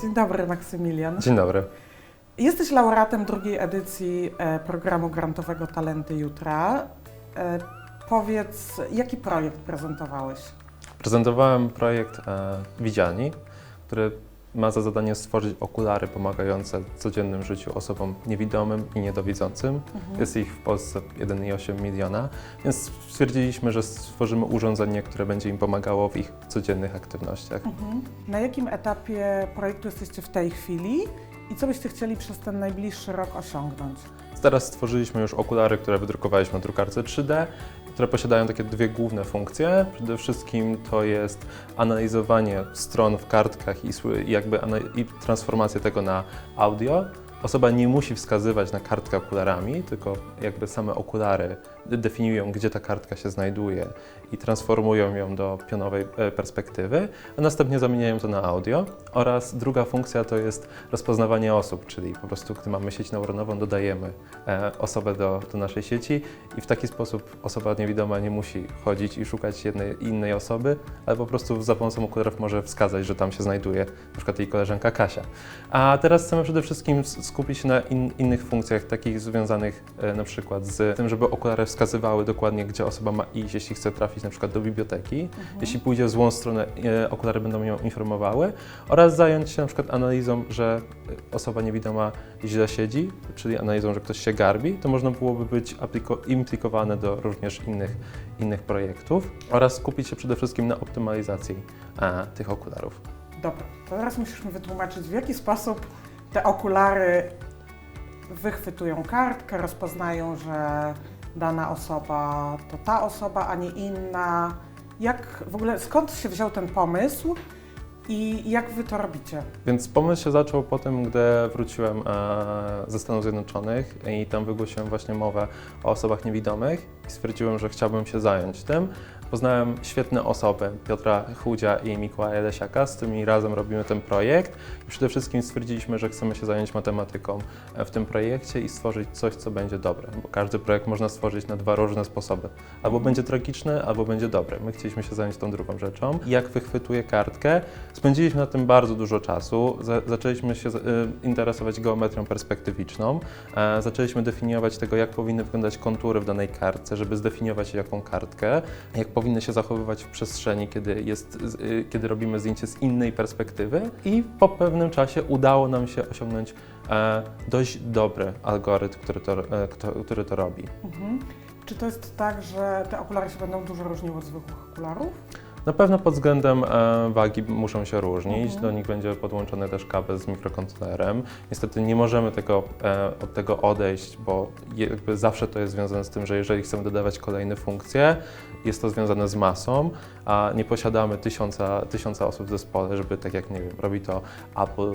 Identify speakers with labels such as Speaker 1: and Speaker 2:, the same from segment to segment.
Speaker 1: Dzień dobry, Maksymilian.
Speaker 2: Dzień dobry.
Speaker 1: Jesteś laureatem drugiej edycji e, programu grantowego Talenty Jutra. E, powiedz, jaki projekt prezentowałeś?
Speaker 2: Prezentowałem projekt e, Widziani, który ma za zadanie stworzyć okulary pomagające w codziennym życiu osobom niewidomym i niedowidzącym. Jest ich w Polsce 1,8 miliona, więc stwierdziliśmy, że stworzymy urządzenie, które będzie im pomagało w ich codziennych aktywnościach.
Speaker 1: Mhm. Na jakim etapie projektu jesteście w tej chwili i co byście chcieli przez ten najbliższy rok osiągnąć?
Speaker 2: Teraz stworzyliśmy już okulary, które wydrukowaliśmy na drukarce 3D, które posiadają takie dwie główne funkcje. Przede wszystkim to jest analizowanie stron w kartkach i jakby i transformacja tego na audio. Osoba nie musi wskazywać na kartkę okularami, tylko jakby same okulary definiują, gdzie ta kartka się znajduje i transformują ją do pionowej e, perspektywy, a następnie zamieniają to na audio. Oraz druga funkcja to jest rozpoznawanie osób, czyli po prostu gdy mamy sieć neuronową, dodajemy e, osobę do, do naszej sieci i w taki sposób osoba niewidoma nie musi chodzić i szukać jednej innej osoby, ale po prostu za pomocą okularów może wskazać, że tam się znajduje na przykład jej koleżanka Kasia. A teraz chcemy przede wszystkim skupić się na in, innych funkcjach, takich związanych e, na przykład z tym, żeby okulary wskazywały dokładnie, gdzie osoba ma iść, jeśli chce trafić na przykład do biblioteki. Jeśli pójdzie w złą stronę, e, okulary będą ją informowały oraz zająć się na przykład analizą, że e, osoba niewidoma źle siedzi, czyli analizą, że ktoś się garbi, to można byłoby być implikowane do również innych, innych projektów oraz skupić się przede wszystkim na optymalizacji e, tych okularów.
Speaker 1: Dobra, to teraz musisz mi wytłumaczyć, w jaki sposób te okulary wychwytują kartkę, rozpoznają, że dana osoba to ta osoba, a nie inna. Jak w ogóle, skąd się wziął ten pomysł i jak wy to robicie?
Speaker 2: Więc pomysł się zaczął po tym, gdy wróciłem e, ze Stanów Zjednoczonych i tam wygłosiłem właśnie mowę o osobach niewidomych i stwierdziłem, że chciałbym się zająć tym. Poznałem świetne osoby, Piotra Chudzia i Mikołaja Lesiaka, z którymi razem robimy ten projekt i przede wszystkim stwierdziliśmy, że chcemy się zająć matematyką w tym projekcie i stworzyć coś, co będzie dobre, bo każdy projekt można stworzyć na dwa różne sposoby. Albo będzie tragiczny, albo będzie dobry. My chcieliśmy się zająć tą drugą rzeczą. Jak wychwytuję kartkę, Spędziliśmy na tym bardzo dużo czasu. Za, zaczęliśmy się y, interesować geometrią perspektywiczną. E, zaczęliśmy definiować tego, jak powinny wyglądać kontury w danej kartce, żeby zdefiniować jaką kartkę, jak powinny się zachowywać w przestrzeni, kiedy, jest, y, kiedy robimy zdjęcie z innej perspektywy. I po pewnym czasie udało nam się osiągnąć e, dość dobry algorytm, który to, e, który to robi.
Speaker 1: Mhm. Czy to jest tak, że te okulary się będą dużo różniły od zwykłych okularów?
Speaker 2: Na pewno pod względem e, wagi muszą się różnić.
Speaker 1: Mhm.
Speaker 2: Do nich będzie podłączony też kabel z mikrokontrolerem. Niestety nie możemy tego, e, od tego odejść, bo jakby zawsze to jest związane z tym, że jeżeli chcemy dodawać kolejne funkcje, jest to związane z masą, a nie posiadamy tysiąca, tysiąca osób w zespole, żeby tak jak nie wiem, robi to Apple,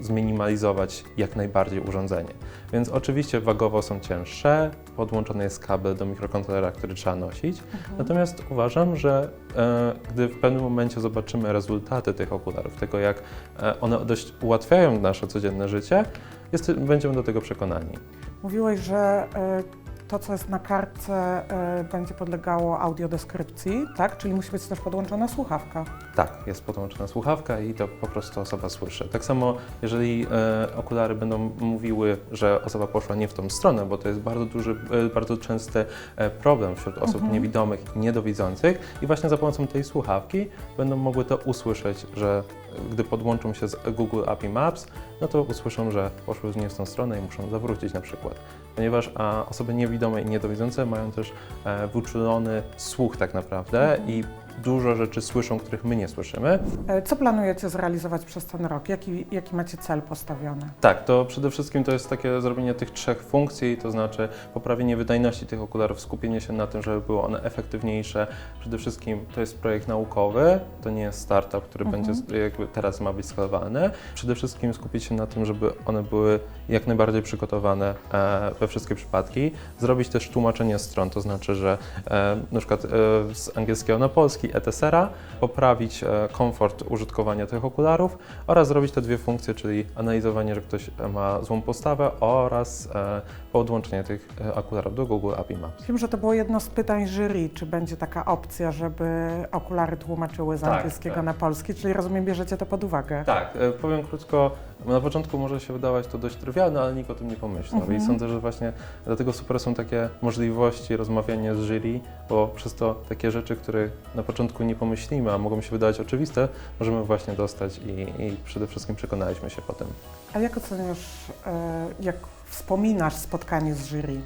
Speaker 2: zminimalizować jak najbardziej urządzenie. Więc oczywiście wagowo są cięższe, podłączony jest kabel do mikrokontrolera, który trzeba nosić. Natomiast uważam, że e, gdy w pewnym momencie zobaczymy rezultaty tych okularów, tego jak e, one dość ułatwiają nasze codzienne życie, jest, będziemy do tego przekonani.
Speaker 1: Mówiłeś, że y, to, co jest na kartce, y, będzie podlegało audiodeskrypcji, tak? Czyli musi być też podłączona słuchawka.
Speaker 2: Tak, jest podłączona słuchawka i to po prostu osoba słyszy. Tak samo, jeżeli e, okulary będą mówiły, że osoba poszła nie w tą stronę, bo to jest bardzo duży, e, bardzo częsty e, problem wśród osób
Speaker 1: Mhm.
Speaker 2: niewidomych i niedowidzących i właśnie za pomocą tej słuchawki będą mogły to usłyszeć, że e, gdy podłączą się z Google API Maps, no to usłyszą, że poszły nie w tą stronę i muszą zawrócić na przykład. Ponieważ a, osoby niewidome i niedowidzące mają też e, wyczulony słuch tak naprawdę i dużo rzeczy słyszą, których my nie słyszymy.
Speaker 1: E, Co planujecie zrealizować przez ten rok? Jaki, jaki macie cel postawiony?
Speaker 2: Tak, to przede wszystkim to jest takie zrobienie tych trzech funkcji, to znaczy poprawienie wydajności tych okularów, skupienie się na tym, żeby były one efektywniejsze. Przede wszystkim to jest projekt naukowy, to nie jest startup, który
Speaker 1: Mhm.
Speaker 2: będzie jakby teraz ma być skalowany. Przede wszystkim skupić się na tym, żeby one były jak najbardziej przygotowane e, we wszystkie przypadki. Zrobić też tłumaczenie stron, to znaczy, że e, na przykład e, z angielskiego na polski funkcji poprawić e, komfort użytkowania tych okularów oraz zrobić te dwie funkcje, czyli analizowanie, że ktoś e, ma złą postawę oraz e, podłączenie tych okularów do Google API Maps.
Speaker 1: Wiem, że to było jedno z pytań jury, czy będzie taka opcja, żeby okulary tłumaczyły z
Speaker 2: Tak,
Speaker 1: angielskiego
Speaker 2: tak.
Speaker 1: na polski, czyli rozumiem, bierzecie to pod uwagę.
Speaker 2: Tak, powiem krótko, na początku może się wydawać to dość trywialne, ale nikt o tym nie pomyślał
Speaker 1: Mhm.
Speaker 2: i sądzę, że właśnie dlatego super są takie możliwości rozmawiania z jury, bo przez to takie rzeczy, które na początku nie pomyślimy, a mogą się wydawać oczywiste, możemy właśnie dostać i, i przede wszystkim przekonaliśmy się potem.
Speaker 1: A jak oceniasz, e, jak wspominasz spotkanie z jury?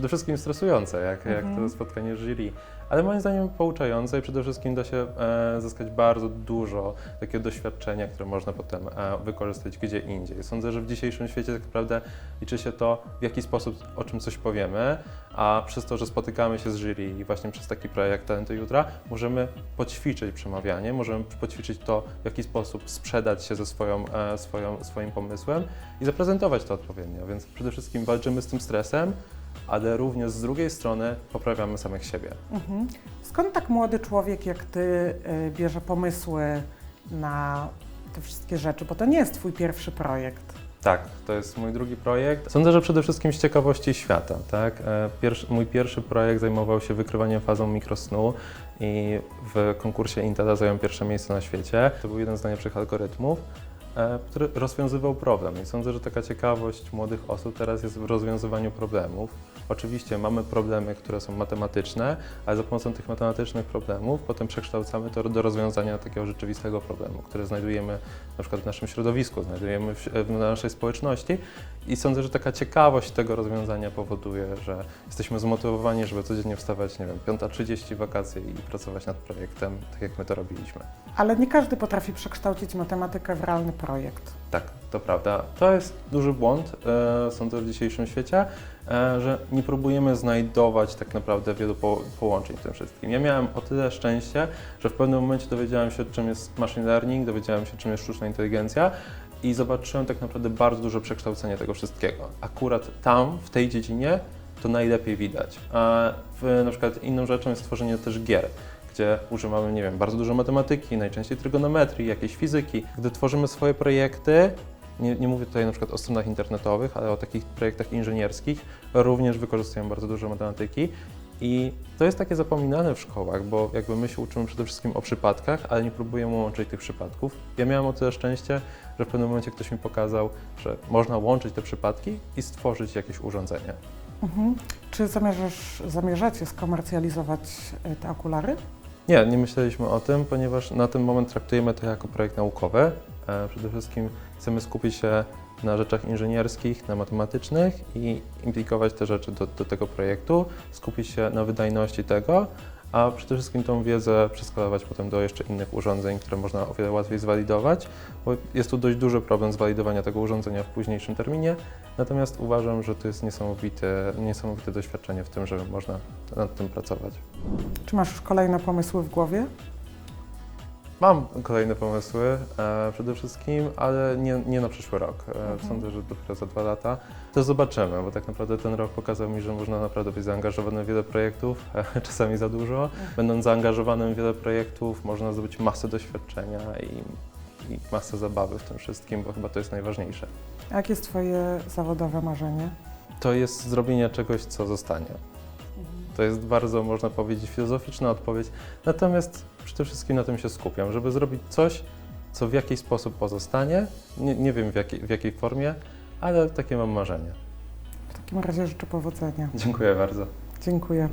Speaker 2: Przede wszystkim stresujące, jak, jak
Speaker 1: Mhm.
Speaker 2: to spotkanie z jury, ale moim zdaniem pouczające i przede wszystkim da się e, zyskać bardzo dużo takiego doświadczenia, które można potem e, wykorzystać gdzie indziej. Sądzę, że w dzisiejszym świecie tak naprawdę liczy się to, w jaki sposób o czym coś powiemy, a przez to, że spotykamy się z jury i właśnie przez taki projekt Talenty Jutra, możemy poćwiczyć przemawianie, możemy poćwiczyć to, w jaki sposób sprzedać się ze swoją, e, swoją, swoim pomysłem i zaprezentować to odpowiednio. Więc przede wszystkim walczymy z tym stresem, ale również z drugiej strony poprawiamy samych siebie.
Speaker 1: Mhm. Skąd tak młody człowiek jak ty y, bierze pomysły na te wszystkie rzeczy? Bo to nie jest twój pierwszy projekt.
Speaker 2: Tak, to jest mój drugi projekt. Sądzę, że przede wszystkim z ciekawości świata. Tak? E, Pierwszy, mój pierwszy projekt zajmował się wykrywaniem fazą mikrosnu i w konkursie Intela zająłem pierwsze miejsce na świecie. To był jeden z najlepszych algorytmów, który rozwiązywał problem. I sądzę, że taka ciekawość młodych osób teraz jest w rozwiązywaniu problemów. Oczywiście mamy problemy, które są matematyczne, ale za pomocą tych matematycznych problemów potem przekształcamy to do rozwiązania takiego rzeczywistego problemu, który znajdujemy na przykład w naszym środowisku, znajdujemy w, w naszej społeczności i sądzę, że taka ciekawość tego rozwiązania powoduje, że jesteśmy zmotywowani, żeby codziennie wstawać, nie wiem, 5.30 wakacje i pracować nad projektem, tak jak my to robiliśmy.
Speaker 1: Ale nie każdy potrafi przekształcić matematykę w realny projekt.
Speaker 2: Tak, to prawda. To jest duży błąd, e, sądzę, w dzisiejszym świecie, e, że nie próbujemy znajdować tak naprawdę wielu po, połączeń w tym wszystkim. Ja miałem o tyle szczęście, że w pewnym momencie dowiedziałem się, czym jest machine learning, dowiedziałem się, czym jest sztuczna inteligencja i zobaczyłem tak naprawdę bardzo duże przekształcenie tego wszystkiego. Akurat tam, w tej dziedzinie, to najlepiej widać. A w, na przykład inną rzeczą jest tworzenie też gier gdzie używamy, nie wiem, bardzo dużo matematyki, najczęściej trygonometrii, jakiejś fizyki. Gdy tworzymy swoje projekty, nie, nie mówię tutaj na przykład o stronach internetowych, ale o takich projektach inżynierskich, również wykorzystujemy bardzo dużo matematyki. I to jest takie zapominane w szkołach, bo jakby my się uczymy przede wszystkim o przypadkach, ale nie próbujemy łączyć tych przypadków. Ja miałem o tyle szczęście, że w pewnym momencie ktoś mi pokazał, że można łączyć te przypadki i stworzyć jakieś urządzenie.
Speaker 1: Mhm. Czy zamierzasz, zamierzacie skomercjalizować y, te okulary?
Speaker 2: Nie, nie myśleliśmy o tym, ponieważ na ten moment traktujemy to jako projekt naukowy. E, Przede wszystkim chcemy skupić się na rzeczach inżynierskich, na matematycznych i implikować te rzeczy do, do tego projektu, skupić się na wydajności tego, a przede wszystkim tą wiedzę przeskalować potem do jeszcze innych urządzeń, które można o wiele łatwiej zwalidować, bo jest tu dość duży problem zwalidowania tego urządzenia w późniejszym terminie, natomiast uważam, że to jest niesamowite, niesamowite doświadczenie w tym, że można nad tym pracować.
Speaker 1: Czy masz już kolejne pomysły w głowie?
Speaker 2: Mam kolejne pomysły e, przede wszystkim, ale nie, nie na przyszły rok. E, Sądzę, że dopiero za dwa lata. To zobaczymy, bo tak naprawdę ten rok pokazał mi, że można naprawdę być zaangażowany w wiele projektów, e, czasami za dużo. Będąc zaangażowanym w wiele projektów, można zdobyć masę doświadczenia i, i masę zabawy w tym wszystkim, bo chyba to jest najważniejsze.
Speaker 1: A jakie jest Twoje zawodowe marzenie?
Speaker 2: To jest zrobienie czegoś, co zostanie. To jest bardzo, można powiedzieć, filozoficzna odpowiedź. Natomiast przede wszystkim na tym się skupiam, żeby zrobić coś, co w jakiś sposób pozostanie. Nie, nie wiem w jakiej, w jakiej formie, ale takie mam marzenie.
Speaker 1: W takim razie życzę powodzenia.
Speaker 2: Dziękuję bardzo.
Speaker 1: Dziękuję.